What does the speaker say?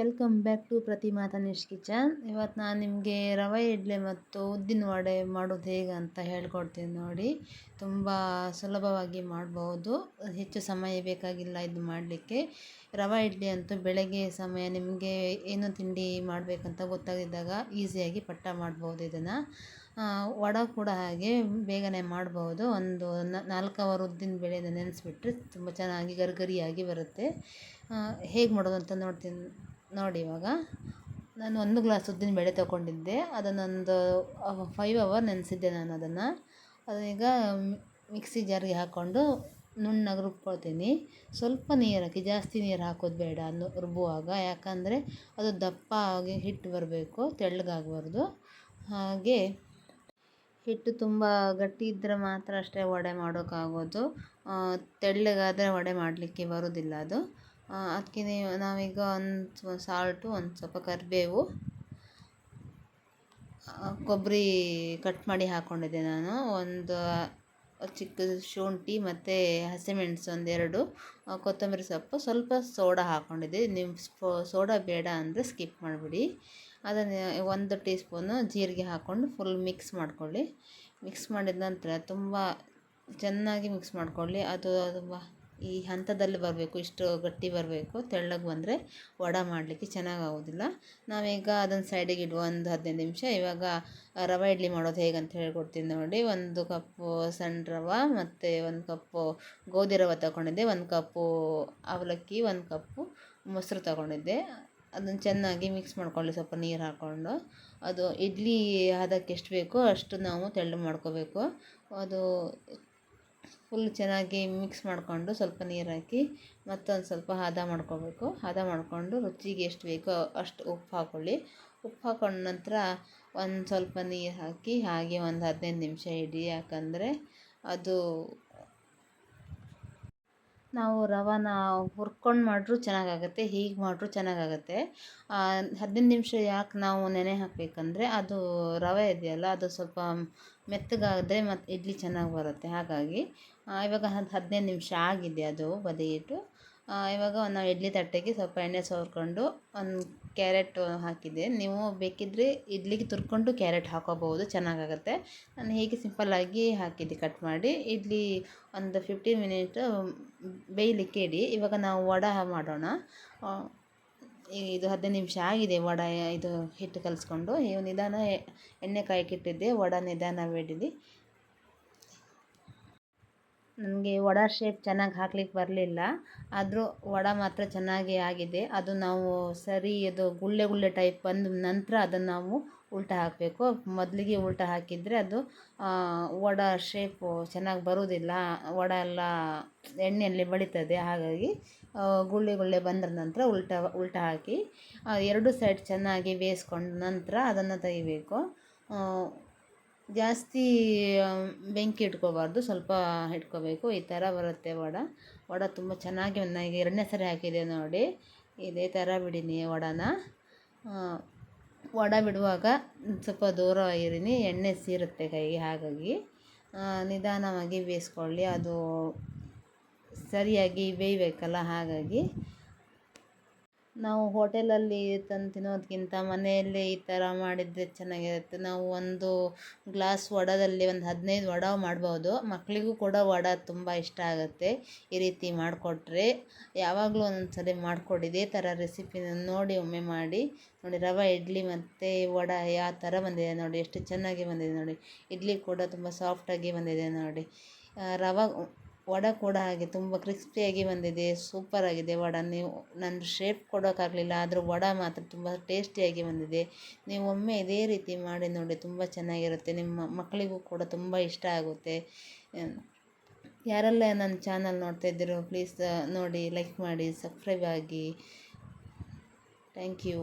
Welcome back to Pratima Tanish kitchen. ಇವತ್ತು ನಾನು ನಿಮಗೆ ರವೆ, ಇಡ್ಲಿ ಮತ್ತು ಉದ್ದಿನ ವಡೆ ಮಾಡೋದು ಹೇಗೆ ಅಂತ ಹೇಳ್ಕೊಡ್ತೀನಿ ನೋಡಿ. ತುಂಬ ಸುಲಭವಾಗಿ ಮಾಡ್ಬೋದು. ಹೆಚ್ಚು ಸಮಯ ಬೇಕಾಗಿಲ್ಲ ಇದು ಮಾಡಲಿಕ್ಕೆ. ರವೆ, ಇಡ್ಲಿ ಅಂತೂ ಬೆಳಗ್ಗೆ ಸಮಯ ನಿಮಗೆ ಏನು ತಿಂಡಿ ಮಾಡಬೇಕಂತ ಗೊತ್ತಾಗಿದ್ದಾಗ ಈಸಿಯಾಗಿ ಪಟ್ಟ ಮಾಡ್ಬೋದು ಇದನ್ನು. ವಡ ಕೂಡ ಹಾಗೆ ಬೇಗನೆ ಮಾಡ್ಬೋದು. ಒಂದು ನಾಲ್ಕು ಅವರ್ ಉದ್ದಿನ ಬೆಳೆಯನ್ನು ನೆನೆಸ್ಬಿಟ್ರೆ ತುಂಬ ಚೆನ್ನಾಗಿ ಗರಿಗರಿಯಾಗಿ ಬರುತ್ತೆ. ಹೇಗೆ ಮಾಡೋದು ಅಂತ ನೋಡ್ತೀನಿ. ನೋಡಿ ಇವಾಗ. ನಾನು ಒಂದು ಗ್ಲಾಸ್ ಉದ್ದಿನ ಬೇಳೆ ತೊಗೊಂಡಿದ್ದೆ. ಅದನ್ನೊಂದು ಫೈವ್ ಅವರ್ ನೆನೆಸಿದ್ದೆ ನಾನು ಅದನ್ನು. ಅದೀಗ ಮಿಕ್ಸಿ ಜಾರಿಗೆ ಹಾಕ್ಕೊಂಡು ನುಣ್ಣಗೆ ರುಬ್ಕೊಳ್ತೀನಿ. ಸ್ವಲ್ಪ ನೀರು ಹಾಕಿ, ಜಾಸ್ತಿ ನೀರು ಹಾಕೋದು ಬೇಡ ಅನ್ನು, ರುಬ್ಬುವಾಗ. ಯಾಕಂದರೆ ಅದು ದಪ್ಪ ಆಗಿ ಹಿಟ್ಟು ಬರಬೇಕು, ತೆಳ್ಳಗಾಗಬಾರ್ದು. ಹಾಗೆ ಹಿಟ್ಟು ತುಂಬ ಗಟ್ಟಿ ಇದ್ದರೆ ಮಾತ್ರ ಅಷ್ಟೇ ವಡೆ ಮಾಡೋಕ್ಕಾಗೋದು. ತೆಳ್ಳಗಾದರೆ ವಡೆ ಮಾಡಲಿಕ್ಕೆ ಬರೋದಿಲ್ಲ ಅದು. ಅದಕ್ಕೆ ನೀವು ನಾವೀಗ ಒಂದು ಸಾಲ್ಟು, ಒಂದು ಸ್ವಲ್ಪ ಕರಿಬೇವು ಕೊಬ್ಬರಿ ಕಟ್ ಮಾಡಿ ಹಾಕ್ಕೊಂಡಿದ್ದೆ ನಾನು. ಒಂದು ಚಿಕ್ಕ ಶುಂಠಿ ಮತ್ತು ಹಸಿಮೆಣಸು ಒಂದೆರಡು ಕೊತ್ತಂಬರಿ ಸೊಪ್ಪು, ಸ್ವಲ್ಪ ಸೋಡಾ ಹಾಕ್ಕೊಂಡಿದ್ದೆ ನಿಮ್ಮ ಸೋಡಾ ಬೇಡ ಅಂದರೆ ಸ್ಕಿಪ್ ಮಾಡಿಬಿಡಿ. ಅದನ್ನು ಒಂದು ಟೀ ಸ್ಪೂನು ಜೀರಿಗೆ ಹಾಕ್ಕೊಂಡು ಫುಲ್ ಮಿಕ್ಸ್ ಮಾಡ್ಕೊಳ್ಳಿ. ಮಿಕ್ಸ್ ಮಾಡಿದ ನಂತರ ತುಂಬ ಚೆನ್ನಾಗಿ ಮಿಕ್ಸ್ ಮಾಡ್ಕೊಳ್ಳಿ. ಅದು ತುಂಬ ಈ ಹಂತದಲ್ಲಿ ಬರಬೇಕು, ಇಷ್ಟು ಗಟ್ಟಿ ಬರಬೇಕು, ತೆಳ್ಳಗೆ ಬಂದರೆ ವಡೆ ಮಾಡಲಿಕ್ಕೆ ಚೆನ್ನಾಗಾಗೋದಿಲ್ಲ ನಾವೀಗ ಅದನ್ನು ಸೈಡಿಗೆ ಇಡುವ, ಒಂದು ಹದಿನೈದು ನಿಮಿಷ. ಇವಾಗ ರವೆ ಇಡ್ಲಿ ಮಾಡೋದು ಹೇಗಂತ ಹೇಳ್ಕೊಡ್ತೀನಿ ನೋಡಿ. ಒಂದು ಕಪ್ಪು ಸಣ್ಣ ರವೆ ಮತ್ತು ಒಂದು ಕಪ್ಪು ಗೋಧಿ ರವೆ ತಗೊಂಡಿದ್ದೆ. ಒಂದು ಕಪ್ಪು ಅವಲಕ್ಕಿ, ಒಂದು ಕಪ್ಪು ಮೊಸರು ತಗೊಂಡಿದ್ದೆ. ಅದನ್ನು ಚೆನ್ನಾಗಿ ಮಿಕ್ಸ್ ಮಾಡ್ಕೊಳ್ಳಿ ಸ್ವಲ್ಪ ನೀರು ಹಾಕ್ಕೊಂಡು ಅದು ಇಡ್ಲಿ ಹದಕ್ಕೆ ಎಷ್ಟು ಬೇಕೋ ಅಷ್ಟು ನಾವು ತೆಳ್ಳು ಮಾಡ್ಕೋಬೇಕು. ಅದು ಫುಲ್ ಚೆನ್ನಾಗಿ ಮಿಕ್ಸ್ ಮಾಡಿಕೊಂಡು ಸ್ವಲ್ಪ ನೀರು ಹಾಕಿ ಮತ್ತೊಂದು ಸ್ವಲ್ಪ ಹದ ಮಾಡ್ಕೋಬೇಕು. ಹದ ಮಾಡಿಕೊಂಡು ರುಚಿಗೆ ಎಷ್ಟು ಬೇಕೋ ಅಷ್ಟು ಉಪ್ಪು ಹಾಕ್ಕೊಳ್ಳಿ ಉಪ್ಪು ಹಾಕೊಂಡ ನಂತರ ಒಂದು ಸ್ವಲ್ಪ ನೀರು ಹಾಕಿ ಹಾಗೆ ಒಂದು ಹದಿನೈದು ನಿಮಿಷ ಇಡಿ. ಯಾಕಂದರೆ ಅದು ನಾವು ರವಾನ ಹುರ್ಕೊಂಡು ಮಾಡಿದ್ರೂ ಚೆನ್ನಾಗಾಗತ್ತೆ, ಹೀಗೆ ಮಾಡಿದ್ರೂ ಚೆನ್ನಾಗಾಗತ್ತೆ. ಹದಿನೈದು ನಿಮಿಷ ಯಾಕೆ ನಾವು ನೆನೆ ಹಾಕಬೇಕಂದ್ರೆ ಅದು ರವೆ ಇದೆಯಲ್ಲ, ಅದು ಸ್ವಲ್ಪ ಮೆತ್ತಗಾದರೆ ಮತ್ತು ಇಡ್ಲಿ ಚೆನ್ನಾಗಿ ಬರುತ್ತೆ. ಹಾಗಾಗಿ ಇವಾಗ ಹತ್ತು ಹದಿನೈದು ನಿಮಿಷ ಆಗಿದೆ ಅದು ಬದಿಗಿಟ್ಟು ಇವಾಗ ನಾವು ಇಡ್ಲಿ ತಟ್ಟೆಗೆ ಸ್ವಲ್ಪ ಎಣ್ಣೆ ಸವರ್ಕೊಂಡು ಒಂದು ಕ್ಯಾರೆಟ್ ಹಾಕಿದೆ. ನೀವು ಬೇಕಿದ್ದರೆ ಇಡ್ಲಿಗೆ ತುರ್ಕೊಂಡು ಕ್ಯಾರೆಟ್ ಹಾಕೋಬಹುದು, ಚೆನ್ನಾಗಾಗತ್ತೆ. ನಾನು ಹೀಗೆ ಸಿಂಪಲ್ಲಾಗಿ ಹಾಕಿದ್ದೆ ಕಟ್ ಮಾಡಿ. ಇಡ್ಲಿ ಒಂದು ಫಿಫ್ಟೀನ್ ಮಿನಿಟ್ ಬೇಯಲಿಕ್ಕೆ ಇಡಿ. ಇವಾಗ ನಾವು ವಡೆ ಮಾಡೋಣ. ಇದು ಹದಿನೈದು ನಿಮಿಷ ಆಗಿದೆ ವಡೆ ಇದು ಹಿಟ್ಟು ಕಲಿಸ್ಕೊಂಡು. ಇವು ನಿಧಾನ ಎಣ್ಣೆ ಕಾಯಕ್ಕಿಟ್ಟಿದ್ದೆ ವಡೆ ನಿಧಾನ ಬೇಡಿದೆ ನನಗೆ ವಡ ಶೇಪ್ ಚೆನ್ನಾಗಿ ಹಾಕ್ಲಿಕ್ಕೆ ಬರಲಿಲ್ಲ. ಆದರೂ ವಡೆ ಮಾತ್ರ ಚೆನ್ನಾಗಿ ಆಗಿದೆ. ಅದು ನಾವು ಸರಿ ಅದು ಗುಳ್ಳೆ ಗುಳ್ಳೆ ಟೈಪ್ ಬಂದ ನಂತರ ಅದನ್ನು ನಾವು ಉಲ್ಟ ಹಾಕಬೇಕು. ಮೊದಲಿಗೆ ಉಲ್ಟ ಹಾಕಿದರೆ ಅದು ವಡ ಶೇಪು ಚೆನ್ನಾಗಿ ಬರುವುದಿಲ್ಲ ವಡೆ ಎಲ್ಲ ಎಣ್ಣೆಯಲ್ಲಿ ಬಳಿತದೆ. ಹಾಗಾಗಿ ಗುಳ್ಳೆ ಗುಳ್ಳೆ ಬಂದ ನಂತರ ಉಲ್ಟಾ ಉಲ್ಟಾ ಹಾಕಿ ಎರಡು ಸೈಡ್ ಚೆನ್ನಾಗಿ ಬೇಯಿಸ್ಕೊಂಡ ನಂತರ ಅದನ್ನು ತೆಗಿಬೇಕು. ಜಾಸ್ತಿ ಬೆಂಕಿ ಇಟ್ಕೋಬಾರ್ದು, ಸ್ವಲ್ಪ ಇಟ್ಕೋಬೇಕು. ಈ ಥರ ಬರುತ್ತೆ ವಡ. ವಡ ತುಂಬ ಚೆನ್ನಾಗಿ ನನಗೆ ಎರಡನೇ ಸರಿ ಹಾಕಿದೆ ನೋಡಿ. ಇದೇ ಥರ ಬಿಡಿನಿ ವಡನ. ವಡ ಬಿಡುವಾಗ ಸ್ವಲ್ಪ ದೂರ ಇರಿನಿ. ಎಣ್ಣೆ ಸೀರುತ್ತೆ ಕೈಗೆ ಹಾಗಾಗಿ. ನಿಧಾನವಾಗಿ ಬೇಯಿಸ್ಕೊಳ್ಳಿ. ಅದು ಸರಿಯಾಗಿ ಬೇಯಬೇಕಲ್ಲ, ಹಾಗಾಗಿ. ನಾವು ಹೋಟೆಲಲ್ಲಿ ತಂದು ತಿನ್ನೋದಕ್ಕಿಂತ ಮನೆಯಲ್ಲೇ ಈ ಥರ ಮಾಡಿದರೆ ಚೆನ್ನಾಗಿರುತ್ತೆ. ನಾವು ಒಂದು ಗ್ಲಾಸ್ ವಡದಲ್ಲಿ ಒಂದು ಹದಿನೈದು ವಡ ಮಾಡ್ಬೋದು. ಮಕ್ಕಳಿಗೂ ಕೂಡ ವಡ ತುಂಬ ಇಷ್ಟ ಆಗುತ್ತೆ. ಈ ರೀತಿ ಮಾಡಿಕೊಟ್ರೆ ಯಾವಾಗಲೂ ಒಂದೊಂದು ಸಲ ಮಾಡಿಕೊಡಿ. ಇದೇ ಥರ ರೆಸಿಪಿನ ನೋಡಿ ಒಮ್ಮೆ ಮಾಡಿ. ನೋಡಿ, ರವೆ, ಇಡ್ಲಿ ಮತ್ತು ವಡ ಯಾವ ಥರ ಬಂದಿದೆ ನೋಡಿ. ಎಷ್ಟು ಚೆನ್ನಾಗಿ ಬಂದಿದೆ ನೋಡಿ. ಇಡ್ಲಿ ಕೂಡ ತುಂಬ ಸಾಫ್ಟಾಗಿ ಬಂದಿದೆ ನೋಡಿ. ರವೆ ವಡೆ ಕೂಡ ಹಾಗೆ ತುಂಬ ಕ್ರಿಸ್ಪಿಯಾಗಿ ಬಂದಿದೆ ಸೂಪರಾಗಿದೆ ವಡ. ನೀವು ನಾನು ಶೇಪ್ ಕೊಡೋಕ್ಕಾಗಲಿಲ್ಲ ಆದರೂ ವಡೆ ಮಾತ್ರ ತುಂಬ ಟೇಸ್ಟಿಯಾಗಿ ಬಂದಿದೆ. ನೀವು ಒಮ್ಮೆ ಇದೇ ರೀತಿ ಮಾಡಿ ನೋಡಿ, ತುಂಬ ಚೆನ್ನಾಗಿರುತ್ತೆ. ನಿಮ್ಮ ಮಕ್ಕಳಿಗೂ ಕೂಡ ತುಂಬ ಇಷ್ಟ ಆಗುತ್ತೆ. ಯಾರೆಲ್ಲ ನನ್ನ ಚಾನಲ್ ನೋಡ್ತಾ ಇದ್ದೀರೋ ಪ್ಲೀಸ್ ನೋಡಿ ಲೈಕ್ ಮಾಡಿ ಸಬ್ಸ್ಕ್ರೈಬ್ ಆಗಿ. Thank you